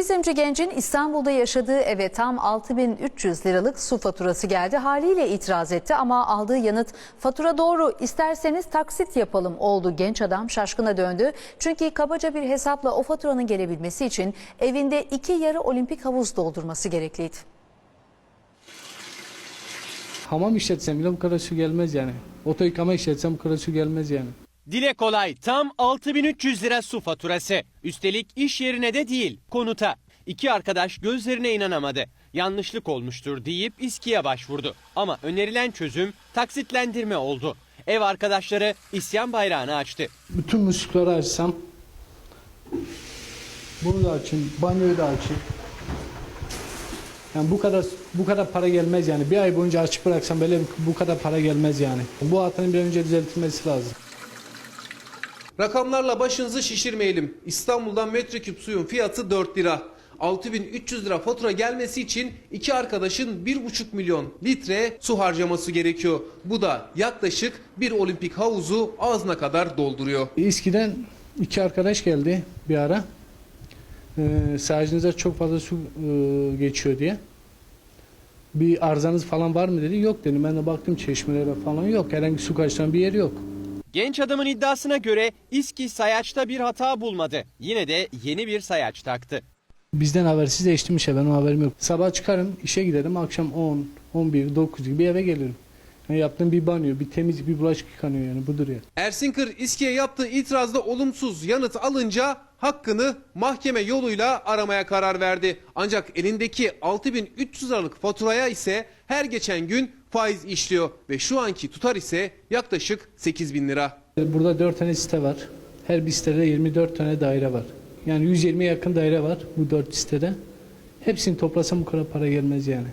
Turizmci gencin İstanbul'da yaşadığı eve tam 6300 liralık su faturası geldi. Haliyle itiraz etti ama aldığı yanıt fatura doğru isterseniz taksit yapalım oldu. Genç adam şaşkına döndü. Çünkü kabaca bir hesapla o faturanın gelebilmesi için evinde iki yarı olimpik havuz doldurması gerekliydi. Hamam işletsem bile bu kadar su gelmez yani. Oto yıkama işletsem bu kadar su gelmez yani. Dile kolay tam 6300 lira su faturası. Üstelik iş yerine de değil konuta. İki arkadaş gözlerine inanamadı. Yanlışlık olmuştur deyip İSKİ'ye başvurdu. Ama önerilen çözüm taksitlendirme oldu. Ev arkadaşları isyan bayrağını açtı. Bütün muslukları açsam bunu da açayım, banyoyu da açayım. Yani bu kadar bu kadar para gelmez yani. Bir ay boyunca açık bıraksam böyle bu kadar para gelmez yani. Bu hatanın bir önce düzeltilmesi lazım. Rakamlarla başınızı şişirmeyelim. İstanbul'dan metreküp suyun fiyatı 4 lira. 6300 lira fatura gelmesi için iki arkadaşın 1,5 milyon litre su harcaması gerekiyor. Bu da yaklaşık bir olimpik havuzu ağzına kadar dolduruyor. İSKİ'den iki arkadaş geldi bir ara. Ee, sahacınıza çok fazla su e, geçiyor diye. Bir arızanız falan var mı dedi. Yok dedim. Ben de baktım çeşmelere falan yok. Herhangi su kaçıran bir yer yok. Genç adamın iddiasına göre İSKİ sayaçta bir hata bulmadı. Yine de yeni bir sayaç taktı. Bizden habersiz değiştim işe benim haberim yok. Sabah çıkarım işe giderim akşam 10, 11, 9 gibi eve gelirim. Yani yaptığım bir banyo, bir temizlik, bir bulaşık yıkanıyor yani budur ya. Ersin Kır İSKİ'ye yaptığı itirazda olumsuz yanıt alınca hakkını mahkeme yoluyla aramaya karar verdi. Ancak elindeki 6300 liralık faturaya ise her geçen gün faiz işliyor ve şu anki tutar ise yaklaşık 8000 lira. Burada 4 tane site var. Her bir sitede 24 tane daire var. Yani 120'ye yakın daire var bu 4 sitede. Hepsini toplasam bu kadar para gelmez yani.